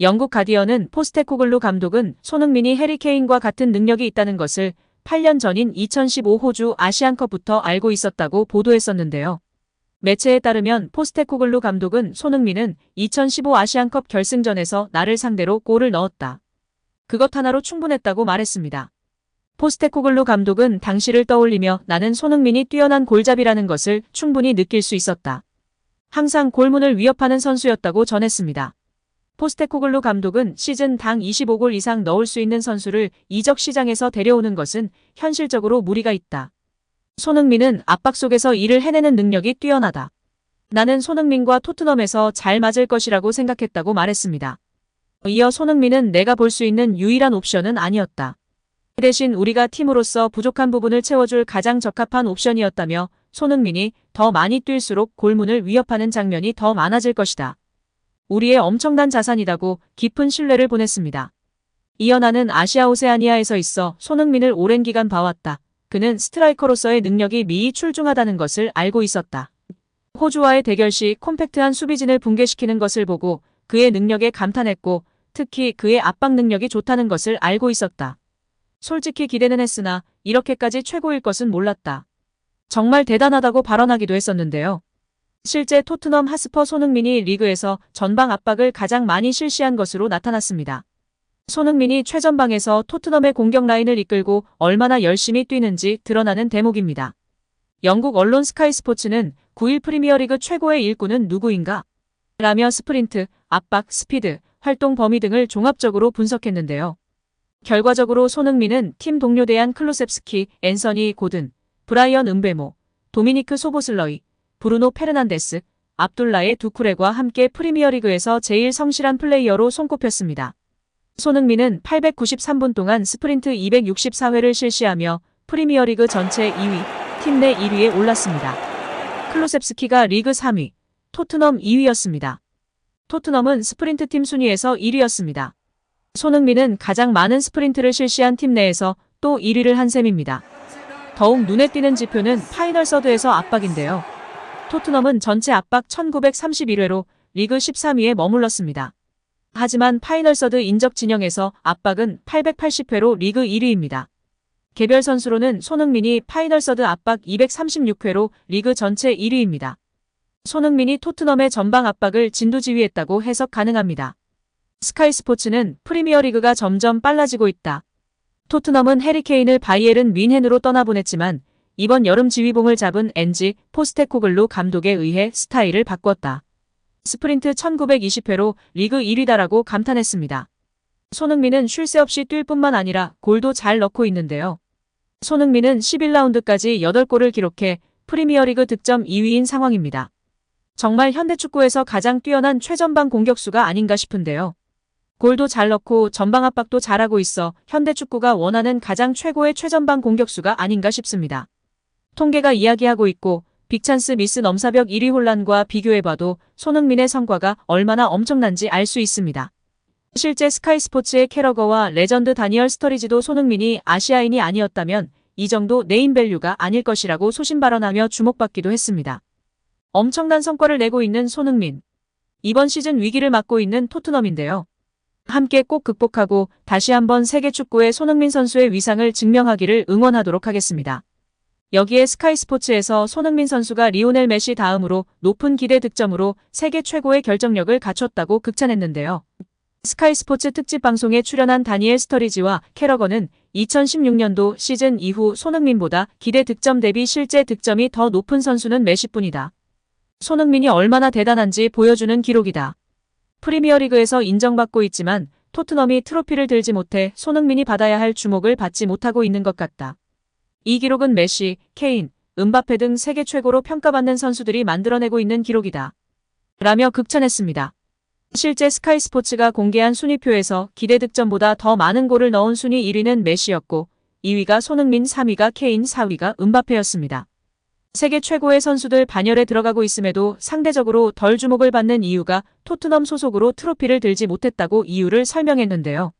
영국 가디언은 포스테코글루 감독은 손흥민이 해리케인과 같은 능력이 있다는 것을 8년 전인 2015 호주 아시안컵부터 알고 있었다고 보도했었는데요. 매체에 따르면 포스테코글루 감독은 손흥민은 2015 아시안컵 결승전에서 나를 상대로 골을 넣었다. 그것 하나로 충분했다고 말했습니다. 포스테코글루 감독은 당시를 떠올리며 나는 손흥민이 뛰어난 골잡이라는 것을 충분히 느낄 수 있었다. 항상 골문을 위협하는 선수였다고 전했습니다. 포스테코글루 감독은 시즌 당 25골 이상 넣을 수 있는 선수를 이적 시장에서 데려오는 것은 현실적으로 무리가 있다. 손흥민은 압박 속에서 일을 해내는 능력이 뛰어나다. 나는 손흥민과 토트넘에서 잘 맞을 것이라고 생각했다고 말했습니다. 이어 손흥민은 내가 볼 수 있는 유일한 옵션은 아니었다. 대신 우리가 팀으로서 부족한 부분을 채워줄 가장 적합한 옵션이었다며 손흥민이 더 많이 뛸수록 골문을 위협하는 장면이 더 많아질 것이다. 우리의 엄청난 자산이다고 깊은 신뢰를 보냈습니다. 이어 나는 아시아 오세아니아에서 있어 손흥민을 오랜 기간 봐왔다. 그는 스트라이커로서의 능력이 미히 출중하다는 것을 알고 있었다. 호주와의 대결 시 콤팩트한 수비진을 붕괴시키는 것을 보고 그의 능력에 감탄했고 특히 그의 압박 능력이 좋다는 것을 알고 있었다. 솔직히 기대는 했으나 이렇게까지 최고일 것은 몰랐다. 정말 대단하다고 발언하기도 했었는데요. 실제 토트넘 하스퍼 손흥민이 리그에서 전방 압박을 가장 많이 실시한 것으로 나타났습니다. 손흥민이 최전방에서 토트넘의 공격 라인을 이끌고 얼마나 열심히 뛰는지 드러나는 대목입니다. 영국 언론 스카이 스포츠는 9일 프리미어리그 최고의 일꾼은 누구인가? 라며 스프린트, 압박, 스피드, 활동 범위 등을 종합적으로 분석했는데요. 결과적으로 손흥민은 팀 동료 대한 클로셉스키, 앤서니 고든, 브라이언 은베모, 도미니크 소보슬러이, 브루노 페르난데스, 압둘라의 두쿠레과 함께 프리미어리그에서 제일 성실한 플레이어로 손꼽혔습니다. 손흥민은 893분 동안 스프린트 264회를 실시하며 프리미어리그 전체 2위, 팀 내 1위에 올랐습니다. 클로셉스키가 리그 3위, 토트넘 2위였습니다. 토트넘은 스프린트 팀 순위에서 1위였습니다. 손흥민은 가장 많은 스프린트를 실시한 팀 내에서 또 1위를 한 셈입니다. 더욱 눈에 띄는 지표는 파이널 서드에서 압박인데요. 토트넘은 전체 압박 1931회로 리그 13위에 머물렀습니다. 하지만 파이널 서드 인적 진영에서 압박은 880회로 리그 1위입니다. 개별 선수로는 손흥민이 파이널 서드 압박 236회로 리그 전체 1위입니다. 손흥민이 토트넘의 전방 압박을 진두지휘했다고 해석 가능합니다. 스카이 스포츠는 프리미어리그가 점점 빨라지고 있다. 토트넘은 해리케인을 바이에른 윈헨으로 떠나보냈지만 이번 여름 지휘봉을 잡은 엔지 포스테코글루 감독에 의해 스타일을 바꿨다. 스프린트 1920회로 리그 1위다라고 감탄했습니다. 손흥민은 쉴 새 없이 뛸 뿐만 아니라 골도 잘 넣고 있는데요. 손흥민은 11라운드까지 8골을 기록해 프리미어리그 득점 2위인 상황입니다. 정말 현대축구에서 가장 뛰어난 최전방 공격수가 아닌가 싶은데요. 골도 잘 넣고 전방 압박도 잘하고 있어 현대축구가 원하는 가장 최고의 최전방 공격수가 아닌가 싶습니다. 통계가 이야기하고 있고 빅찬스 미스 넘사벽 1위 혼란과 비교해봐도 손흥민의 성과가 얼마나 엄청난지 알 수 있습니다. 실제 스카이 스포츠의 캐러거와 레전드 다니얼 스터리지도 손흥민이 아시아인이 아니었다면 이 정도 네임밸류가 아닐 것이라고 소신 발언하며 주목받기도 했습니다. 엄청난 성과를 내고 있는 손흥민. 이번 시즌 위기를 맞고 있는 토트넘인데요. 함께 꼭 극복하고 다시 한번 세계 축구의 손흥민 선수의 위상을 증명하기를 응원하도록 하겠습니다. 여기에 스카이 스포츠에서 손흥민 선수가 리오넬 메시 다음으로 높은 기대 득점으로 세계 최고의 결정력을 갖췄다고 극찬했는데요. 스카이 스포츠 특집 방송에 출연한 다니엘 스터리지와 캐러건은 2016년도 시즌 이후 손흥민보다 기대 득점 대비 실제 득점이 더 높은 선수는 메시뿐이다. 손흥민이 얼마나 대단한지 보여주는 기록이다. 프리미어리그에서 인정받고 있지만 토트넘이 트로피를 들지 못해 손흥민이 받아야 할 주목을 받지 못하고 있는 것 같다. 이 기록은 메시, 케인, 은바페 등 세계 최고로 평가받는 선수들이 만들어내고 있는 기록이다. 라며 극찬했습니다. 실제 스카이 스포츠가 공개한 순위표에서 기대 득점보다 더 많은 골을 넣은 순위 1위는 메시였고 2위가 손흥민, 3위가 케인, 4위가 은바페였습니다. 세계 최고의 선수들 반열에 들어가고 있음에도 상대적으로 덜 주목을 받는 이유가 토트넘 소속으로 트로피를 들지 못했다고 이유를 설명했는데요.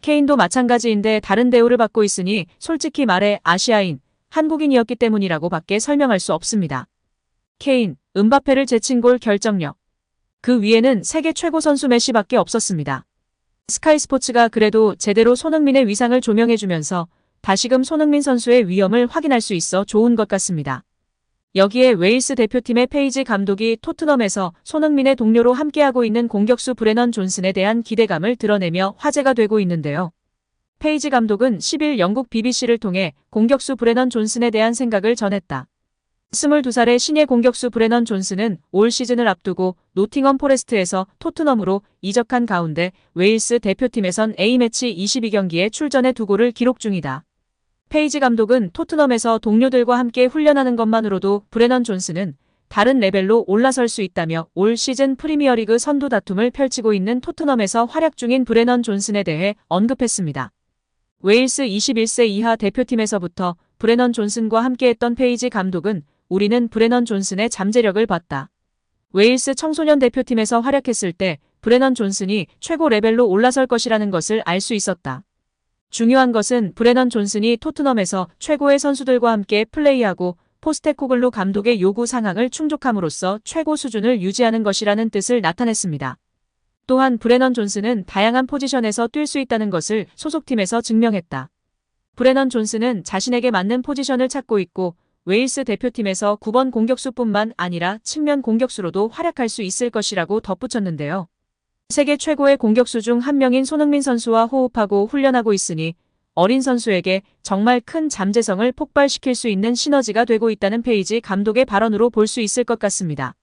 케인도 마찬가지인데 다른 대우를 받고 있으니 솔직히 말해 아시아인, 한국인이었기 때문이라고 밖에 설명할 수 없습니다. 케인, 은바페를 제친 골 결정력. 그 위에는 세계 최고 선수 메시밖에 없었습니다. 스카이 스포츠가 그래도 제대로 손흥민의 위상을 조명해주면서 다시금 손흥민 선수의 위험을 확인할 수 있어 좋은 것 같습니다. 여기에 웨일스 대표팀의 페이지 감독이 토트넘에서 손흥민의 동료로 함께하고 있는 공격수 브레넌 존슨에 대한 기대감을 드러내며 화제가 되고 있는데요. 페이지 감독은 10일 영국 BBC를 통해 공격수 브레넌 존슨에 대한 생각을 전했다. 22살의 신예 공격수 브레넌 존슨은 올 시즌을 앞두고 노팅엄 포레스트에서 토트넘으로 이적한 가운데 웨일스 대표팀에선 A매치 22경기에 출전해 두 골을 기록 중이다. 페이지 감독은 토트넘에서 동료들과 함께 훈련하는 것만으로도 브레넌 존슨은 다른 레벨로 올라설 수 있다며 올 시즌 프리미어리그 선두 다툼을 펼치고 있는 토트넘에서 활약 중인 브레넌 존슨에 대해 언급했습니다. 웨일스 21세 이하 대표팀에서부터 브레넌 존슨과 함께했던 페이지 감독은 우리는 브레넌 존슨의 잠재력을 봤다. 웨일스 청소년 대표팀에서 활약했을 때 브레넌 존슨이 최고 레벨로 올라설 것이라는 것을 알 수 있었다. 중요한 것은 브레넌 존슨이 토트넘에서 최고의 선수들과 함께 플레이하고 포스테코글루 감독의 요구 상황을 충족함으로써 최고 수준을 유지하는 것이라는 뜻을 나타냈습니다. 또한 브레넌 존슨은 다양한 포지션에서 뛸 수 있다는 것을 소속팀에서 증명했다. 브레넌 존슨은 자신에게 맞는 포지션을 찾고 있고 웨일스 대표팀에서 9번 공격수뿐만 아니라 측면 공격수로도 활약할 수 있을 것이라고 덧붙였는데요. 세계 최고의 공격수 중 한 명인 손흥민 선수와 호흡하고 훈련하고 있으니 어린 선수에게 정말 큰 잠재성을 폭발시킬 수 있는 시너지가 되고 있다는 페이지 감독의 발언으로 볼 수 있을 것 같습니다.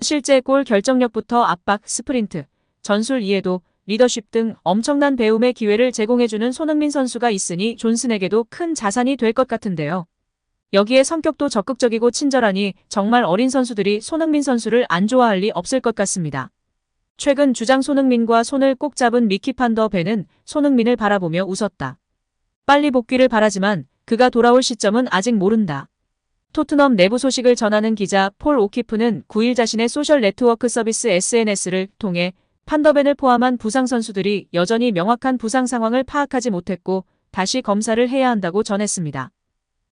실제 골 결정력부터 압박, 스프린트, 전술 이해도, 리더십 등 엄청난 배움의 기회를 제공해주는 손흥민 선수가 있으니 존슨에게도 큰 자산이 될 것 같은데요. 여기에 성격도 적극적이고 친절하니 정말 어린 선수들이 손흥민 선수를 안 좋아할 리 없을 것 같습니다. 최근 주장 손흥민과 손을 꼭 잡은 미키 판더 벤은 손흥민을 바라보며 웃었다. 빨리 복귀를 바라지만 그가 돌아올 시점은 아직 모른다. 토트넘 내부 소식을 전하는 기자 폴 오키프는 9일 자신의 소셜 네트워크 서비스 SNS를 통해 판더벤을 포함한 부상 선수들이 여전히 명확한 부상 상황을 파악하지 못했고 다시 검사를 해야 한다고 전했습니다.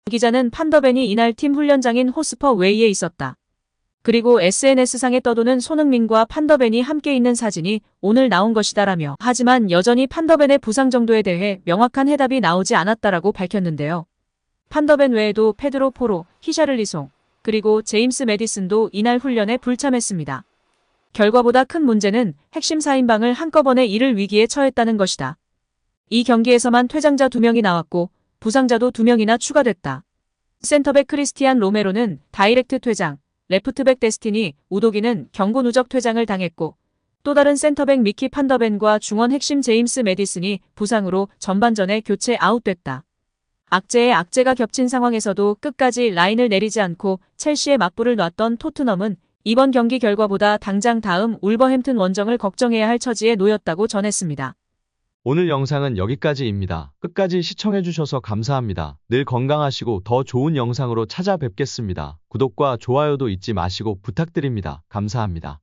기자는 판더벤이 이날 팀 훈련장인 호스퍼 웨이에 있었다. 그리고 SNS상에 떠도는 손흥민과 판더벤이 함께 있는 사진이 오늘 나온 것이다라며 하지만 여전히 판더벤의 부상 정도에 대해 명확한 해답이 나오지 않았다라고 밝혔는데요. 판더벤 외에도 페드로 포로, 히샤를리송, 그리고 제임스 메디슨도 이날 훈련에 불참했습니다. 결과보다 큰 문제는 핵심 4인방을 한꺼번에 이를 위기에 처했다는 것이다. 이 경기에서만 퇴장자 2명이 나왔고 부상자도 2명이나 추가됐다. 센터백 크리스티안 로메로는 다이렉트 퇴장, 레프트백 데스티니 우도기는 경고 누적 퇴장을 당했고 또 다른 센터백 미키 판더벤과 중원 핵심 제임스 메디슨이 부상으로 전반전에 교체 아웃됐다. 악재에 악재가 겹친 상황에서도 끝까지 라인을 내리지 않고 첼시에 맞불을 놨던 토트넘은 이번 경기 결과보다 당장 다음 울버햄튼 원정을 걱정해야 할 처지에 놓였다고 전했습니다. 오늘 영상은 여기까지입니다. 끝까지 시청해주셔서 감사합니다. 늘 건강하시고 더 좋은 영상으로 찾아뵙겠습니다. 구독과 좋아요도 잊지 마시고 부탁드립니다. 감사합니다.